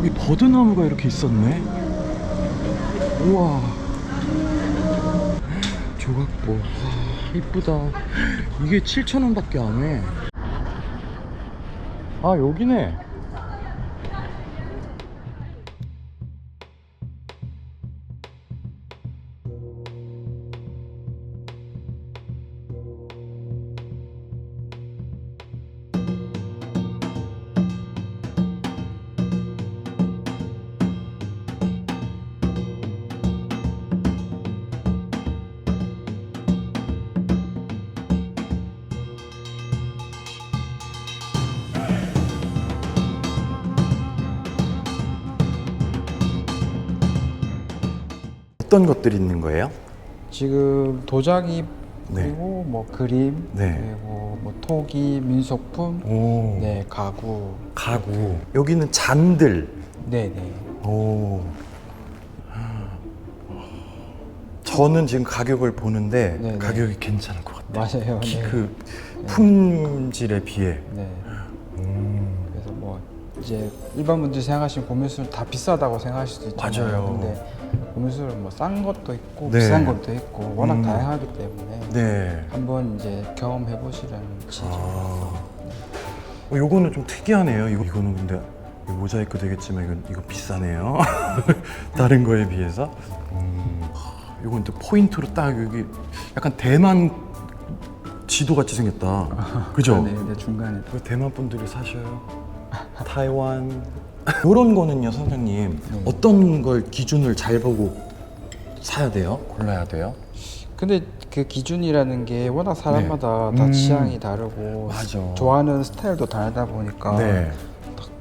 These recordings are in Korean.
여기 버드나무가 이렇게 있었네. 우와. 조각보. 와, 이쁘다. 이게 7,000원 밖에 안 해. 아, 여기네. 어떤 것들이 있는 거예요? 지금 도자기 네. 그리고 뭐 그림 네. 그리고 뭐 토기 민속품 오. 네 가구 가구. 여기는 잔들. 네네 오. 저는 지금 가격을 보는데 네 네. 가격이 괜찮을 것 같아요. 맞아요 기- 네. 그 품질에 비해. 네 음. 그래서 뭐 이제 일반 분들이 생각하시면 고물술 다 비싸다고 생각하실 수도 있잖아요 맞아요. 근데 고물술은 뭐싼 것도 있고 네. 비싼 것도 있고 워낙 음. 다양하기 때문에 네. 한번 이제 경험해 보시라는 취지 아. 어, 요거는 좀 특이하네요. 이거 이거는 근데 이거 모자이크 되겠지만 이건 이거 비싸네요. 다른 거에 비해서. 음. 요건 또 포인트로 딱 여기 약간 대만 지도 같이 생겼다. 그죠? 네, 네 중간에 이거 대만 분들이 사셔요. 타이완. 이런 거는요, 선생님. 네. 어떤 걸 기준을 잘 보고 사야 돼요? 골라야 돼요? 근데 그 기준이라는 게 워낙 사람마다 다 음. 취향이 다르고 맞아. 좋아하는 스타일도 다르다 보니까 네.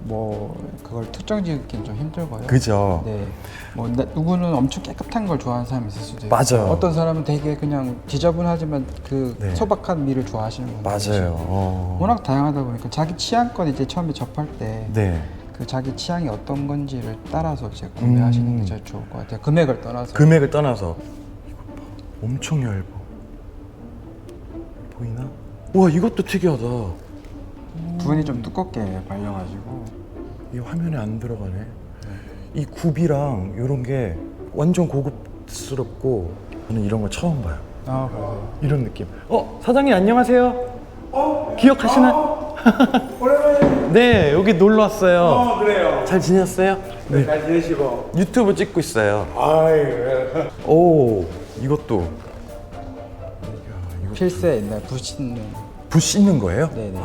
딱뭐 그걸 특정 짓기는 좀 힘들고요. 그죠? 네. 뭐 나- 누구는 엄청 깨끗한 걸 좋아하는 사람이 있을 수도 있고 맞아요. 어떤 사람은 되게 그냥 지저분하지만 그 네. 소박한 미를 좋아하시는 분들 맞아요. 어. 워낙 다양하다 보니까 자기 취향껏 이제 처음에 접할 때 그 네. 자기 취향이 어떤 건지를 따라서 이제 구매하시는 음. 게 제일 좋을 것 같아요. 금액을 떠나서. 금액을 떠나서. 엄청 얇아. 보이나? 와 이것도 특이하다. 부분이 좀 두껍게 발려가지고 이 화면에 안 들어가네. 이 굽이랑 이런 게 완전 고급스럽고 저는 이런 거 처음 봐요. 아 그래요. 이런 느낌. 어 사장님 안녕하세요. 어 기억하시나? 오랜만에 네 여기 놀러 왔어요. 어 그래요 잘 지냈어요? 네. 잘 지내시고 유튜브 찍고 있어요. 아이 오 이것도 필세 옛날 부신는 붓 씻는 거예요? 네네.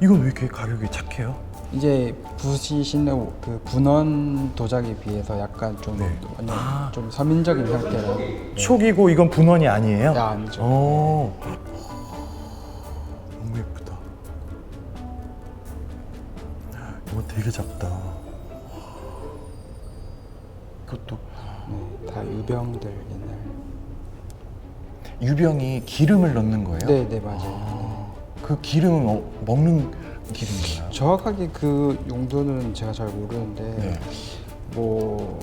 이건 왜 이렇게 가격이 착해요? 이제 붓이 씻는 그 분원 도자기에 비해서 약간 좀 네. 완전 아. 좀 서민적인 형태로 촉이고 이건 분원이 아니에요? 야, 아니죠. 어. 이거 되게 작다. 이것도 네, 다 유병들 옛날. 유병이 기름을 넣는 거예요? 네 네 맞아요. 그 기름은 어, 먹는 기름인가요? 네. 정확하게 그 용도는 제가 잘 모르는데 네. 뭐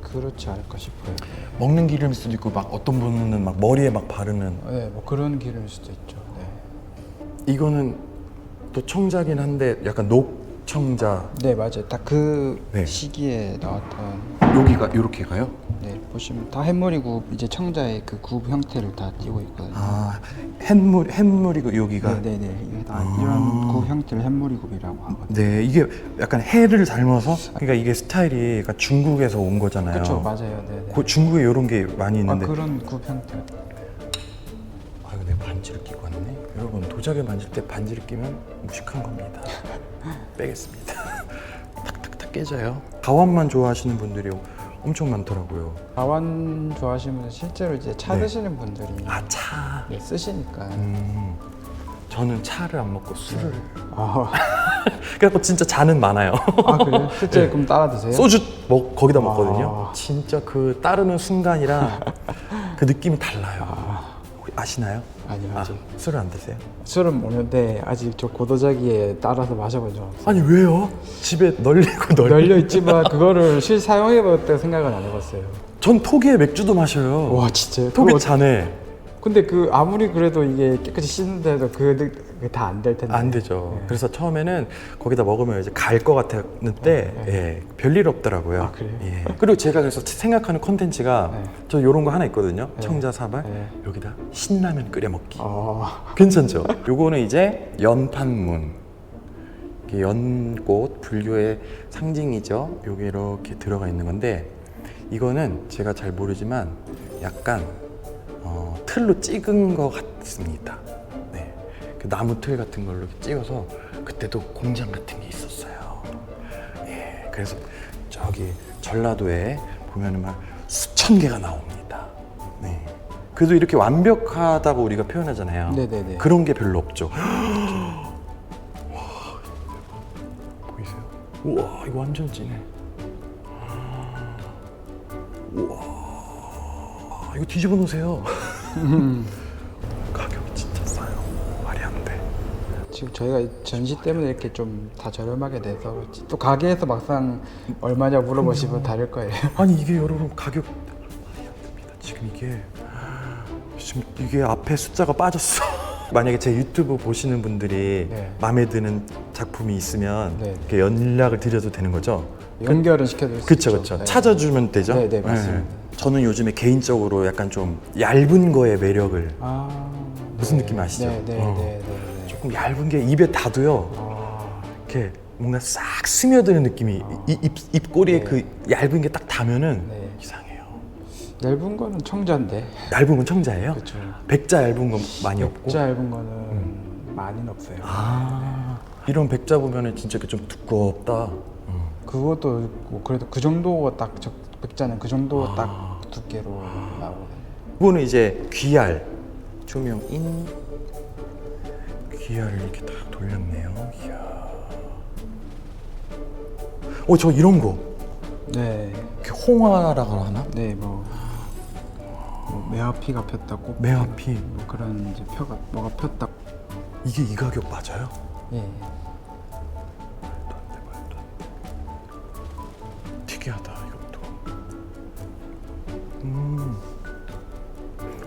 그렇지 않을까 싶어요. 먹는 기름일 수도 있고 막 어떤 분은 막 머리에 막 바르는 네, 뭐 그런 기름일 수도 있죠. 네, 이거는 또 청자긴 한데 약간 녹 청자 네 맞아요. 딱그 네. 시기에 나왔던 여기가 이렇게 가요? 네 보시면 다 햇머리 굽 이제 청자의 그 굽 형태를 다 띄고 있거든요. 아 햇물 햇물이고 여기가 네 네네 이게 다 아. 이런 굽 형태를 햇머리 굽이라고 하거든요. 네 이게 약간 해를 삶아서 그러니까 이게 스타일이 그러니까 중국에서 온 거잖아요. 그렇죠 맞아요. 네네. 그 중국에 이런 게 많이 아 있는데 그런 굽 형태. 아유 내 반지를 끼고 왔네. 여러분 도자기 만질 때 반지를 끼면 무식한 겁니다. 빼겠습니다. 탁탁탁 깨져요. 가완만 좋아하시는 분들이 엄청 많더라고요. 가완 좋아하시는 분들 실제로 이제 차 네. 드시는 분들이 아 차. 네, 쓰시니까. 음, 저는 차를 안 먹고 술을. 아, 그래서 진짜 잔은 많아요. 아 그래요? 실제 그럼 따라 드세요? 네. 소주 먹 거기다 먹거든요. 아. 진짜 그 따르는 순간이랑 그 느낌이 달라요. 아시나요? 아니요 아, 아직 술을 안 드세요? 술은 먹는데 아직 저 고도자기에 따라서 마셔본 적 없어요. 아니 왜요? 집에 널리고 널리. 열려 있지만 그거를 실 사용해봤다고 생각은 안 해봤어요. 전 토기에 맥주도 마셔요. 와 진짜요? 토기 그거 잔에. 근데 그 아무리 그래도 이게 깨끗이 씻는데도 그다안 될 텐데. 안 되죠. 네. 그래서 처음에는 거기다 먹으면 이제 갈 것 같았는데 네. 예, 별일 없더라고요. 아, 그래요? 예. 그리고 제가 그래서 생각하는 컨텐츠가 네. 저 요런 거 하나 있거든요. 네. 청자 사발 네. 여기다 신라면 끓여 먹기. 어. 괜찮죠? 요거는 이제 연판문. 이게 연꽃 불교의 상징이죠. 요게 이렇게 들어가 있는 건데 이거는 제가 잘 모르지만 약간 어, 틀로 찍은 것 같습니다. 네. 그 나무 틀 같은 걸로 찍어서 그때도 공장 같은 게 있었어요. 예. 그래서 저기 전라도에 보면은 막 수천 개가 나옵니다. 네. 그래도 이렇게 완벽하다고 우리가 표현하잖아요. 네네네. 그런 게 별로 없죠. 보이세요? 우와 이거 완전 진해. 우와 이거 뒤집어 놓으세요. 가격이 진짜 싸요. 말이 안 돼. 지금 저희가 이 전시 때문에 이렇게 좀 다 저렴하게 돼서 그렇지. 또 가게에서 막상 얼마냐 물어보시면 다를 거예요. 아니 이게 여러분 가격 말이 안 됩니다. 지금 이게 지금 이게 앞에 숫자가 빠졌어. 만약에 제 유튜브 보시는 분들이 네. 마음에 드는 작품이 있으면 네. 이렇게 연락을 드려도 되는 거죠? 연결은 시켜줄 수 그쵸 있죠. 그쵸 네. 찾아주면 되죠 네, 네, 맞습니다. 저는 요즘에 개인적으로 약간 좀 얇은 거에 매력을 아 무슨 네. 느낌 아시죠? 네, 네, 어. 네, 네, 네. 조금 얇은 게 입에 닿아도요 아, 이렇게 뭔가 싹 스며드는 느낌이 이, 입, 입꼬리에 네. 그 얇은 게 딱 닿으면은 네. 이상해요 얇은 거는 청자인데. 얇은 건 청자예요? 그렇죠. 백자 얇은 건 많이 없고 진짜 얇은 거는 많이는 없어요. 아 이런 백자 보면은 진짜 이렇게 좀 두껍다 음. 그것도 있고 그래도 그 정도 딱 적, 백자는 그 정도 아. 딱 두께로 나오거든요. 이거는 이제 귀알 조명인 귀알을 이렇게 딱 돌렸네요. 이야. 어, 저 이런 거. 네, 이렇게 홍화라고 하나? 네, 뭐, 뭐 매화피가 폈다, 꽃 매화피. 뭐 그런 이제 펴가 뭐가 폈다. 이게 이 가격 맞아요? 예.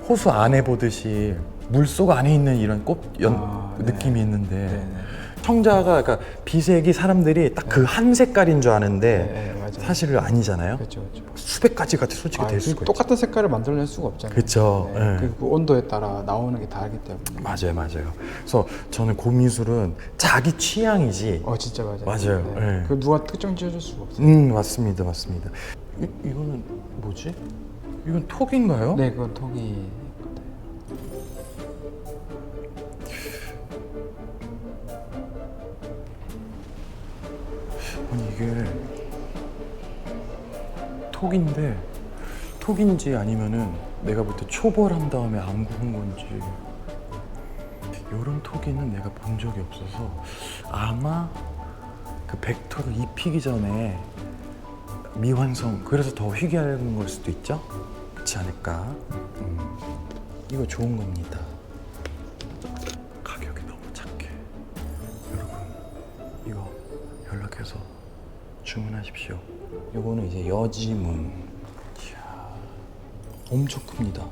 호수 안에 보듯이 물속 안에 있는 이런 꽃 연, 아, 네. 느낌이 있는데 네, 네. 청자가 그러니까 비색이 사람들이 딱 그 한 색깔인 줄 아는데 네, 네, 맞아요. 사실은 아니잖아요. 그렇죠, 그렇죠. 수백 가지가 솔직히 아, 될그 수가 있죠. 똑같은 색깔을 만들어낼 수가 없잖아요. 그쵸, 네. 예. 그, 그 온도에 따라 나오는 게 다르기 때문에. 맞아요, 맞아요. 그래서 저는 고미술은 자기 취향이지. 어, 진짜 맞아요. 맞아요. 네. 예. 그 누가 특정 지어줄 수가 없어요. 음, 맞습니다, 맞습니다. 이, 이거는 뭐지? 이건 톡인가요? 네, 그건 톡이. 아니 이게 톡인데 톡인지 아니면은 내가 볼 때 초벌한 다음에 안 구운 건지 이런 톡이는 내가 본 적이 없어서 아마 그 벡터를 입히기 전에 미완성 그래서 더 희귀한 걸 수도 있죠 그렇지 않을까 음. 이거 좋은 겁니다 가격이 너무 착해 여러분 이거 연락해서 주문하십시오. 요거는 이제 여지문. 이야, 엄청 큽니다.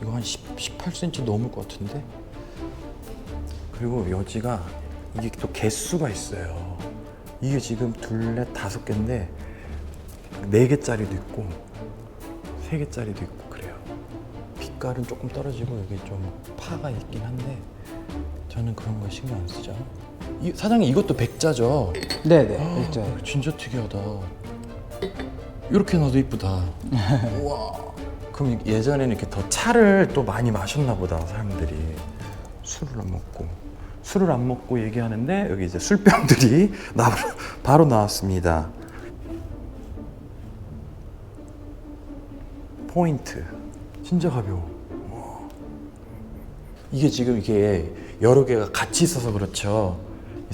이거 한 10, 18cm 넘을 것 같은데. 그리고 여지가 이게 또 개수가 있어요. 이게 지금 둘넷 다섯 개인데 네 개짜리도 있고 세 개짜리도 있고 그래요. 빛깔은 조금 떨어지고 여기 좀 파가 있긴 한데 저는 그런 거 신경 안 쓰죠. 이, 사장님 이것도 백자죠? 네, 네, 일자. 어, 진짜 특이하다. 이렇게 놔도 이쁘다. 우와. 그럼 예전에는 이렇게 더 차를 또 많이 마셨나 보다 사람들이 술을 안 먹고 술을 안 먹고 얘기하는데 여기 이제 술병들이 나 바로 나왔습니다. 포인트 진짜 가벼워. 이게 지금 이게 여러 개가 같이 있어서 그렇죠.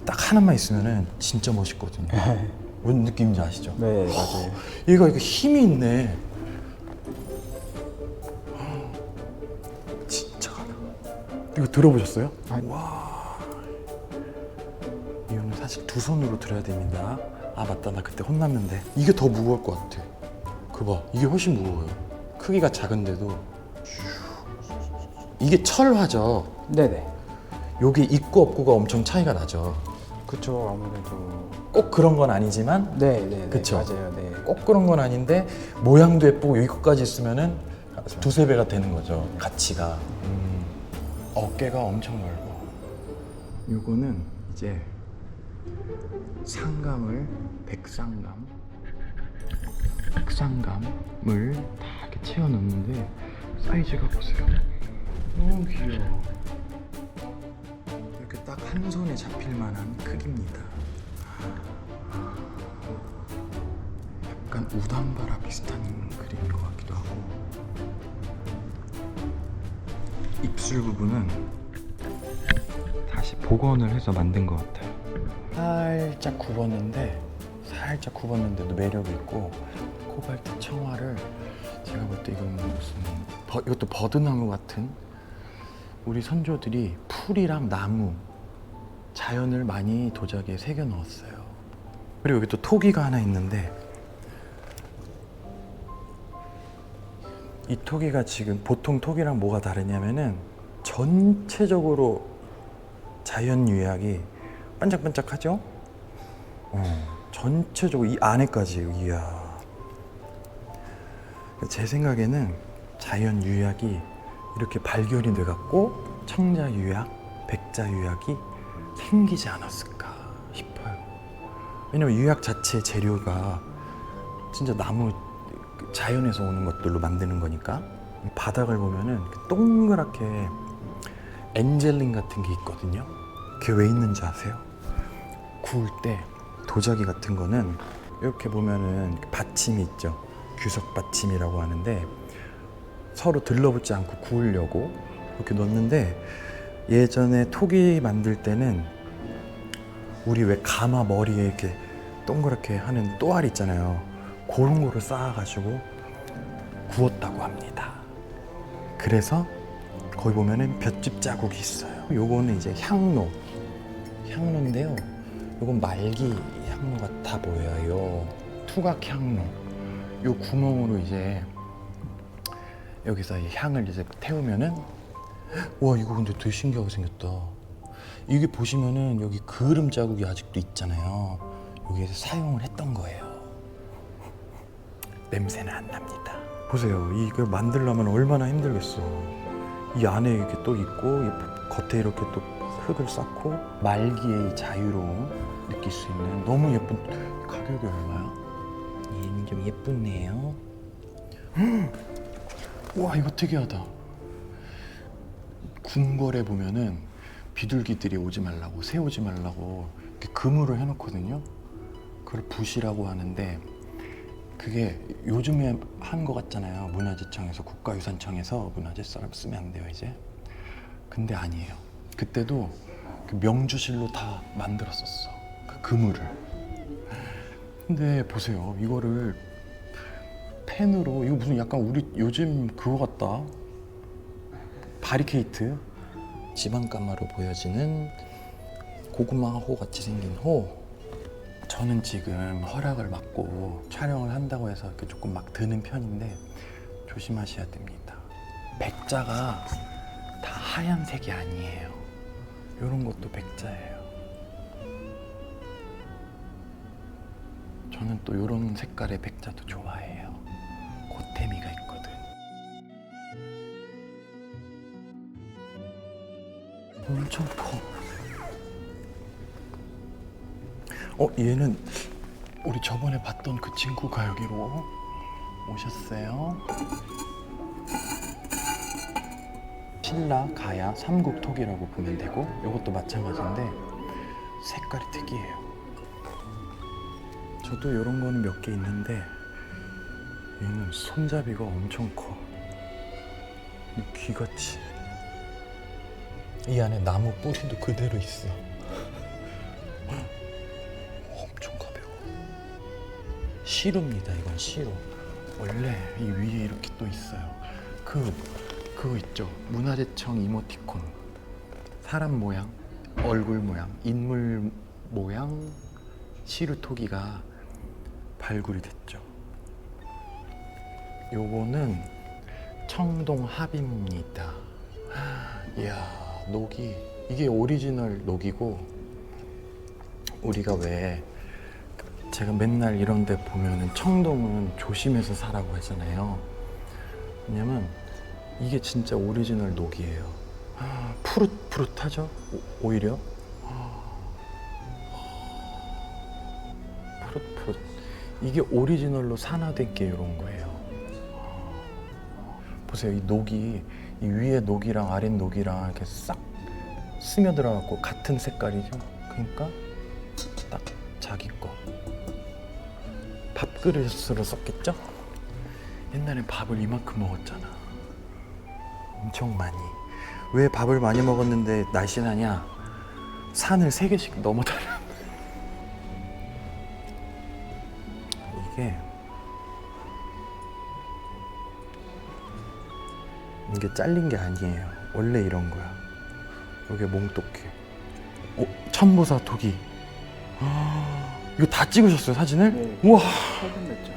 딱 하나만 있으면은 진짜 멋있거든요. 뭔 느낌인지 아시죠? 네, 맞아요. 얘가 이거 힘이 있네. 진짜 가벼워. 이거 들어보셨어요? 아니. 이거는 사실 두 손으로 들어야 됩니다. 아 맞다 나 그때 혼났는데 이게 더 무거울 것 같아. 그봐 이게 훨씬 무거워요. 크기가 작은데도 이게 철화죠. 네네. 여기 있고 없고가 엄청 차이가 나죠. 그쵸 아무래도. 꼭 그런 건 아니지만 네네. 그쵸. 맞아요. 네. 꼭 그런 건 아닌데 모양도 예쁘고 여기까지 있으면은 두세 배가 되는 거죠. 가치가. 음, 어깨가 엄청 넓어. 요거는 이제 상감을 백상감 백상감을 다 채워 넣는데 사이즈가 보세요. 너무 귀여워. 이렇게 딱 한 손에 잡힐 만한 크기입니다. 약간 우담바라 비슷한 그림인 것 같기도 하고 입술 부분은 다시 복원을 해서 만든 것 같아요 살짝 굽었는데 살짝 굽었는데도 매력이 있고 코발트 청화를 제가 볼 때 이건 무슨 버, 이것도 버드나무 같은 우리 선조들이 풀이랑 나무 자연을 많이 도자기에 새겨 넣었어요 그리고 여기 또 토기가 하나 있는데 이 토기가 지금 보통 토기랑 뭐가 다르냐면은 전체적으로 자연 유약이 반짝반짝하죠? 어, 전체적으로 이 안에까지 이야. 제 생각에는 자연 유약이 이렇게 발견이 돼갖고 청자 유약, 백자 유약이 생기지 않았을까 싶어요. 왜냐면 유약 자체 재료가 진짜 나무 그 자연에서 오는 것들로 만드는 거니까 바닥을 보면은 동그랗게 엔젤링 같은 게 있거든요. 그게 왜 있는지 아세요? 구울 때 도자기 같은 거는 이렇게 보면은 받침이 있죠. 규석 받침이라고 하는데 서로 들러붙지 않고 구우려고 이렇게 넣는데 예전에 토기 만들 때는 우리 왜 가마 머리에 이렇게 동그랗게 하는 또알 있잖아요. 그런 거를 쌓아가지고 구웠다고 합니다. 그래서 거기 보면은 볏짚 자국이 있어요. 요거는 이제 향로, 향로인데요. 요건 말기 향로 같아 보여요. 투각 향로. 요 구멍으로 이제 여기서 이 향을 이제 태우면은 와 이거 근데 되게 신기하게 생겼다. 이게 보시면은 여기 그름 자국이 아직도 있잖아요. 여기에서 사용을 했던 거예요. 냄새는 안 납니다. 보세요. 이걸 만들려면 얼마나 힘들겠어. 이 안에 이렇게 또 있고 이 겉에 이렇게 또 흙을 쌓고 말기의 이 자유로움 느낄 수 있는 너무 예쁜 가격이 얼마야? 얘는 좀 예쁘네요. 와 이거 특이하다. 궁궐에 보면은 비둘기들이 오지 말라고 새 오지 말라고 이렇게 그물을 해놓거든요. 그걸 붓이라고 하는데 그게 요즘에 한 거 같잖아요. 문화재청에서 국가유산청에서 문화재 사람 쓰면 안 돼요 이제. 근데 아니에요. 그때도 그 명주실로 다 만들었었어. 그 그물을. 근데 보세요. 이거를 펜으로 이거 무슨 약간 우리 요즘 그거 같다. 바리케이트 지방까마로 보여지는 고구마 호 같이 생긴 호. 저는 지금 허락을 받고 촬영을 한다고 해서 이렇게 조금 막 드는 편인데 조심하셔야 됩니다. 백자가 다 하얀색이 아니에요. 이런 것도 백자예요. 저는 또 이런 색깔의 백자도 좋아해요. 고태미가 있거든. 엄청 커. 어, 얘는 우리 저번에 봤던 그 친구가 여기로 오셨어요. 신라, 가야, 삼국톡이라고 보면 되고 이것도 마찬가지인데 색깔이 특이해요. 저도 이런 거는 몇 개 있는데 얘는 손잡이가 엄청 커. 이 귀같이. 이 안에 나무 뿌리도 그대로 있어. 엄청 가벼워. 시루입니다. 이건 시루. 원래 이 위에 이렇게 또 있어요. 그 그거 있죠. 문화재청 이모티콘. 사람 모양, 얼굴 모양, 인물 모양 시루 토기가 발굴이 됐죠. 요거는 청동 합입니다. 이야 녹이 이게 오리지널 녹이고 우리가 왜 제가 맨날 이런 데 보면은 청동은 조심해서 사라고 하잖아요. 왜냐면 이게 진짜 오리지널 녹이에요. 아, 푸릇푸릇하죠? 오, 오히려 푸 이게 오리지널로 산화된 게 이런 거예요. 보세요, 이 녹이 이 위에 녹이랑 아래 녹이랑 이렇게 싹 스며들어 갖고 같은 색깔이죠. 그러니까 딱 자기 거. 밥그릇으로 썼겠죠? 옛날엔 밥을 이만큼 먹었잖아. 엄청 많이. 왜 밥을 많이 먹었는데 날씬하냐? 산을 세 개씩 넘어 다녔 이게 이게 잘린 게 아니에요. 원래 이런 거야. 이게 몽똑해. 오, 천보사 토기. 아, 이거 다 찍으셨어요 사진을? 네. 우와. 사진 냈죠.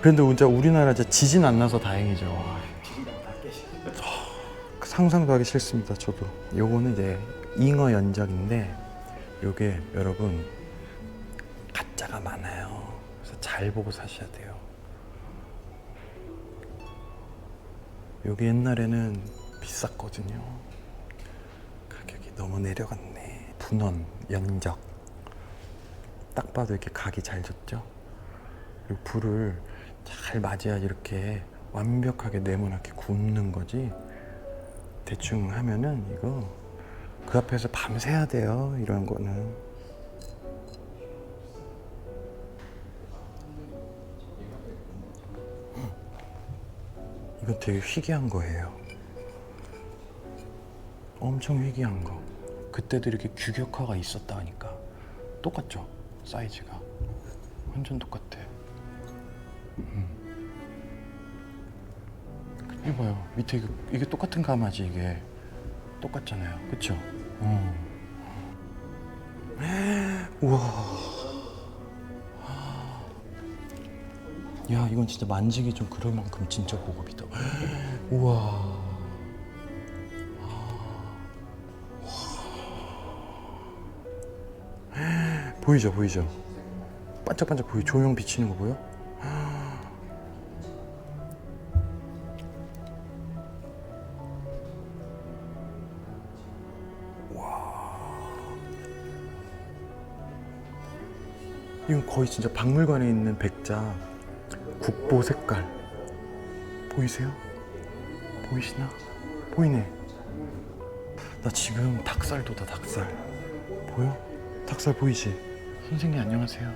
그런데 진짜 우리나라 진짜 지진 안 나서 다행이죠. 그 상상도 하기 싫습니다. 저도. 요거는 이제 잉어 연작인데 요게 여러분 가짜가 많아요. 잘 보고 사셔야 돼요. 요게 옛날에는 비쌌거든요. 가격이 너무 내려갔네. 분원, 연적. 딱 봐도 이렇게 각이 잘 졌죠? 그리고 불을 잘 맞아야 이렇게 완벽하게 네모나게 굽는 거지 대충 하면은 이거 그 앞에서 밤새야 돼요 이런 거는 이건 되게 희귀한 거예요. 엄청 희귀한 거. 그때도 이렇게 규격화가 있었다 하니까. 똑같죠? 사이즈가. 완전 똑같아. 이거 봐요. 밑에 이게, 이게 똑같은 가마지 이게. 똑같잖아요. 그쵸? 어. 우와 야 이건 진짜 만지기 좀 그럴 만큼 진짜 고급이다. 우와. 보이죠 보이죠? 반짝반짝 보여. 조명 비치는 거 보여? 이건 거의 진짜 박물관에 있는 백자 국보 색깔 보이세요? 보이시나? 보이네. 나 지금 닭살 도다 닭살. 보여? 닭살 보이지? 선생님 안녕하세요.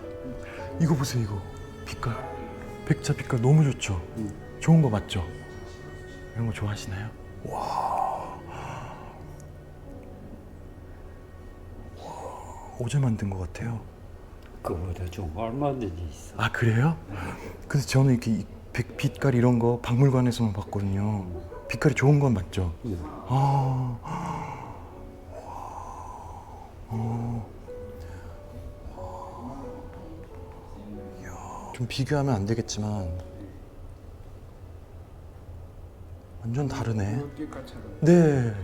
이거 보세요 이거 빛깔 백자 빛깔 너무 좋죠? 좋은 거 맞죠? 이런 거 좋아하시나요? 와. 와, 어제 만든 것 같아요. 그보다 좀 얼마든지 있어. 아 그래요? 근데 저는 이렇게 빛- 빛깔 이런 거 박물관에서만 봤거든요. 빛깔이 좋은 건 맞죠? 예. 아, 어. 좀 비교하면 안 되겠지만 완전 다르네. 네,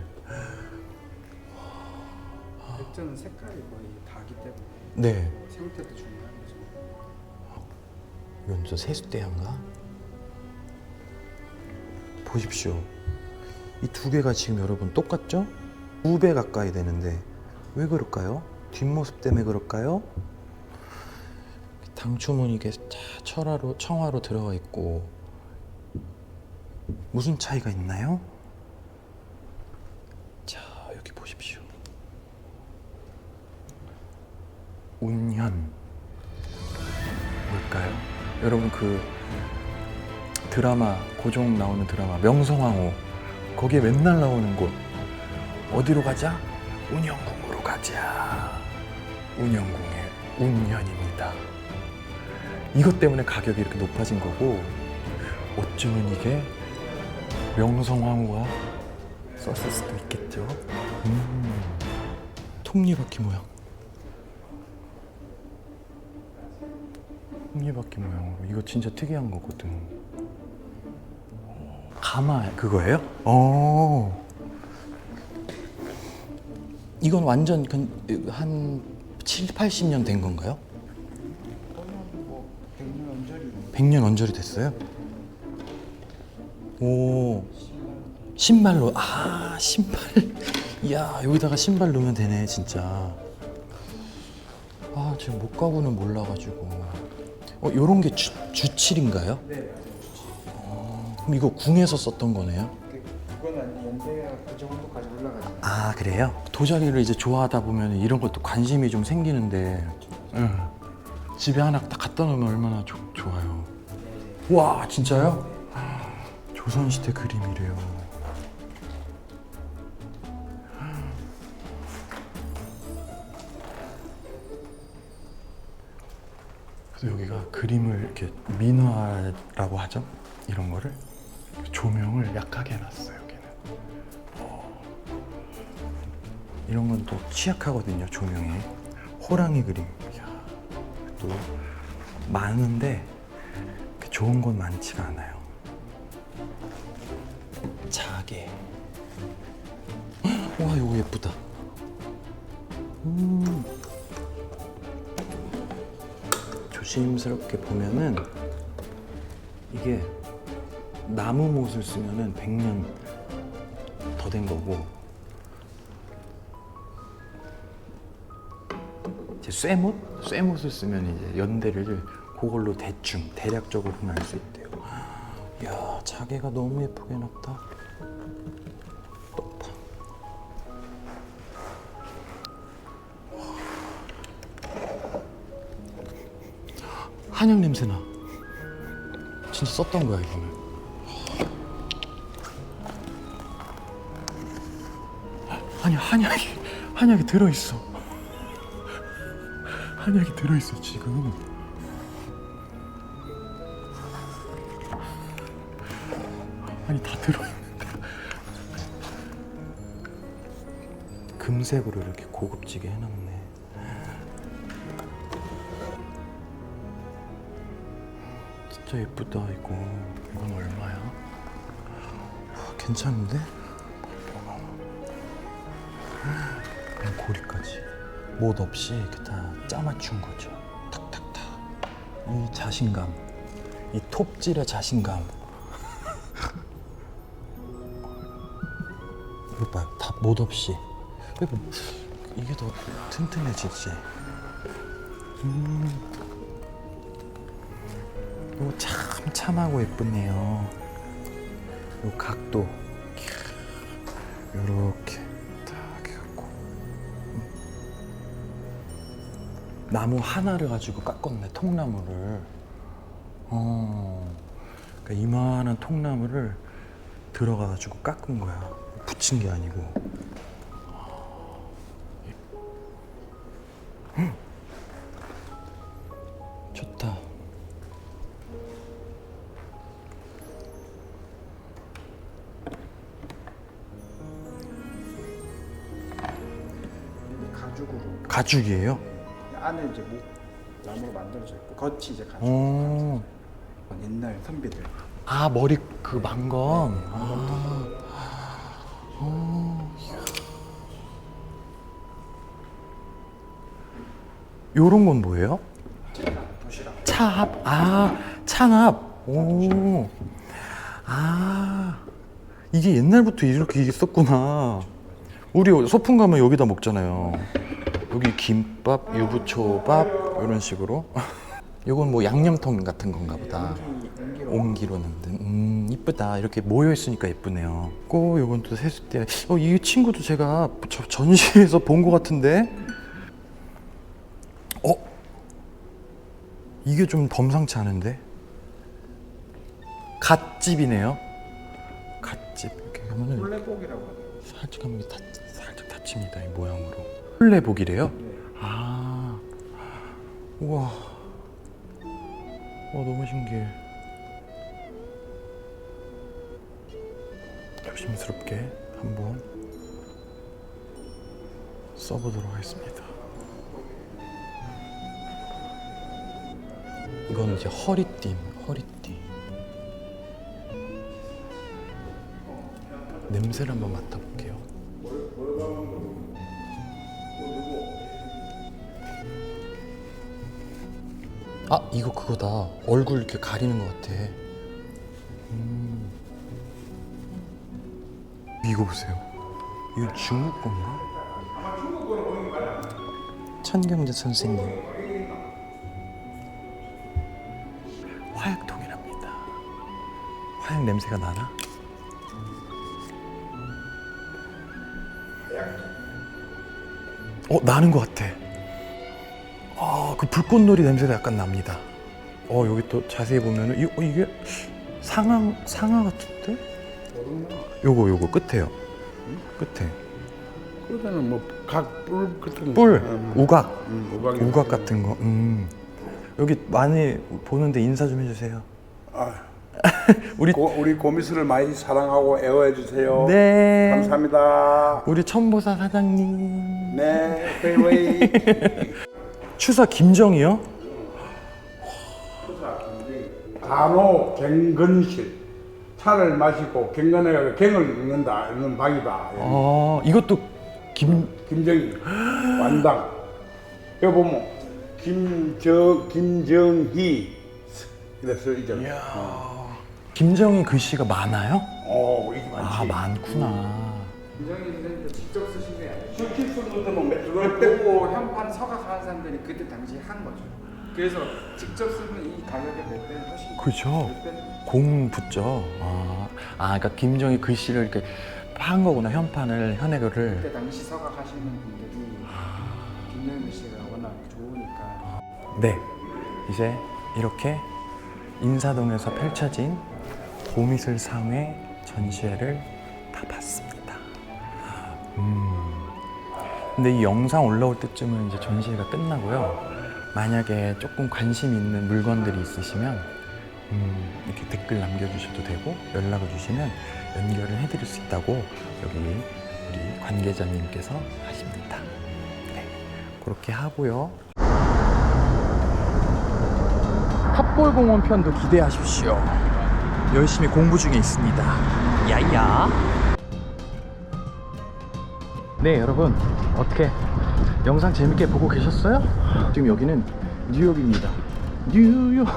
백전은 색깔이 거의 다기 때문에 네. 생태도 중요한 거죠. 이건 저 세숫대야인가? 보십시오. 이 두 개가 지금 여러분 똑같죠? 두 배 가까이 되는데 왜 그럴까요? 뒷모습 때문에 그럴까요? 당초문 이게 다 철화로 청화로 들어가 있고 무슨 차이가 있나요? 자 여기 보십시오. 운현 뭘까요? 여러분 그 드라마 고종 나오는 드라마 명성황후 거기에 맨날 나오는 곳 어디로 가자? 운영궁으로 가자. 운영궁의 운현입니다. 이것 때문에 가격이 이렇게 높아진 거고 어쩌면 이게 명성황후가 썼을 수도 있겠죠. 음, 톱니바퀴 모양. 톱니바퀴 모양으로 이거 진짜 특이한 거거든. 가마 그거예요? 어. 이건 완전 그, 한 7, 80년 된 건가요? 뭐 100년 언저리 100년 언저리 됐어요? 오 신발로 아 신발 이야 여기다가 신발 넣으면 되네 진짜 아 지금 못 가고는 몰라가지고 어 요런 게 주, 주칠인가요? 네 어, 그럼 이거 궁에서 썼던 거네요? 그건 아니 연대가 그 정도까지 올라가지 아 그래요? 도자기를 이제 좋아하다 보면 이런 것도 관심이 좀 생기는데 응. 집에 하나 딱 갖다 놓으면 얼마나 좋- 좋아요 와 진짜요? 조선시대 그림이래요 여기가 그림을 이렇게 민화라고 하죠? 이런 거를 조명을 약하게 해놨어요 여기는. 이런 건 또 취약하거든요 조명에 호랑이 그림. 이야, 또 많은데 좋은 건 많지가 않아요. 헉, 와 이거 예쁘다. 음. 조심스럽게 보면은 이게 나무 못을 쓰면은 100년 더 된 거고 이제 쇠못? 쇠못을 쓰면 이제 연대를 그걸로 대충 대략적으로는 알 수 있대요. 이야 자개가 너무 예쁘게 해놨다. 한약 냄새 나. 진짜 썼던 거야 이거는. 아니 한약이 한약이 들어 있어. 한약이 들어 있어 지금 아니 다 들어 있는데 금색으로 이렇게 고급지게 해놨네 진짜 예쁘다 이거 이건 얼마야? 와, 괜찮은데? 그냥 고리까지 못 없이 이렇게 다 짜맞춘 거죠. 탁탁탁. 이 자신감, 이 톱질의 자신감. 이거 봐요, 다못 없이. 이게 더 튼튼해지지. 음. 이거 참 참하고 예쁘네요. 요 각도. 요렇게 딱 해갖고. 나무 하나를 가지고 깎았네 통나무를 어 그러니까 이만한 통나무를 들어가가지고 깎은 거야 붙인 게 아니고 가죽이에요? 안에 이제 목 나무로 만들어져 있고 겉이 이제 가죽. 어. 옛날 선비들. 아 머리 그 망검. 아. 어. 요런 건 뭐예요? 차합 아 찬합 오. 아. 이게 옛날부터 이렇게 있었구나. 우리 소풍 가면 여기다 먹잖아요 여기 김밥 유부초밥 이런 식으로. 이건 뭐 양념통 같은 건가 보다. 옹기로 만든 음 이쁘다. 이렇게 모여 있으니까 예쁘네요. 고 요건 또 세숫대 어이 친구도 제가 저, 전시회에서 본 것 같은데? 어? 이게 좀 범상치 않은데? 갓집이네요. 갓집. 이렇게 하면은 살짝 하면 다, 살짝 닫힙니다 이 모양으로 홀레복이래요? 아. 우와. 와 너무 신기해. 조심스럽게 한번 써보도록 하겠습니다. 이거는 이제 허리띠 허리띠. 냄새를 한번 맡아볼게요 아 이거 그거다. 얼굴 이렇게 가리는 것 같아. 음. 이거 보세요. 이거 중국 건가? 천경재 선생님. 화약통이랍니다. 화약 냄새가 나나? 어 나는 것 같아. 아, 그 불꽃놀이 냄새가 약간 납니다. 어, 여기 또 자세히 보면은 이, 어, 이게 상하 상하 같은데? 요거 요거 끝에요. 끝에 그거는 뭐각뿔 같은 뿔, 음, 우각, 음, 우각이 우각 같은 거. 음. 여기 많이 보는데 인사 좀 해주세요. 아, 우리 고, 우리 고미스를 많이 사랑하고 애호해 주세요. 네, 감사합니다. 우리 천보사 사장님. 네, 페이웨이. 추사 김정이요? 단호 갱근실. 차를 마시고 갱근해가 갱을 읽는다. 이런 방이다. 아, 이것도 김 김정희 완당. 여기 보면 김정 김정희 이래서 이제 김정희 글씨가 많아요? 어 이게 많지. 아, 많구나. 김정희 선생님도 직접 쓰신 게 아니에요. 것도 뭐 그걸 보고 현판 서각하는 사람들이 그때 당시에 한 거죠. 그래서 직접 쓰면 이 가격의 몇 배는 훨씬 그죠. 몇 배는 공 붙죠. 아, 아 그러니까 김정희 글씨를 이렇게 판 거구나 현판을 현해글을. 그때 당시 서각하시는 분들이 김정희 씨가 워낙 좋으니까 네, 이제 이렇게 인사동에서 펼쳐진 고미술 상회 전시회를 다 봤습니다. 음, 근데 이 영상 올라올 때쯤은 이제 전시회가 끝나고요. 만약에 조금 관심 있는 물건들이 있으시면 음, 이렇게 댓글 남겨주셔도 되고 연락을 주시면 연결을 해드릴 수 있다고 여기 우리 관계자님께서 하십니다. 네, 그렇게 하고요. 탑골공원 편도 기대하십시오. 열심히 공부 중에 있습니다. 야야. 네, 여러분 어떻게 영상 재밌게 보고 계셨어요? 지금 여기는 뉴욕입니다. 뉴욕.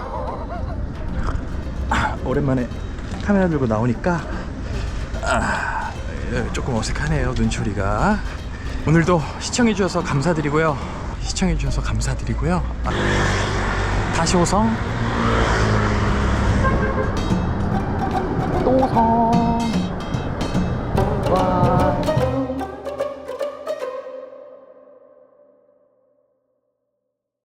아, 오랜만에 카메라 들고 나오니까 아, 예, 조금 어색하네요 눈초리가. 오늘도 시청해 주셔서 감사드리고요. 시청해 주셔서 감사드리고요. 아, 다시 오성 또성 와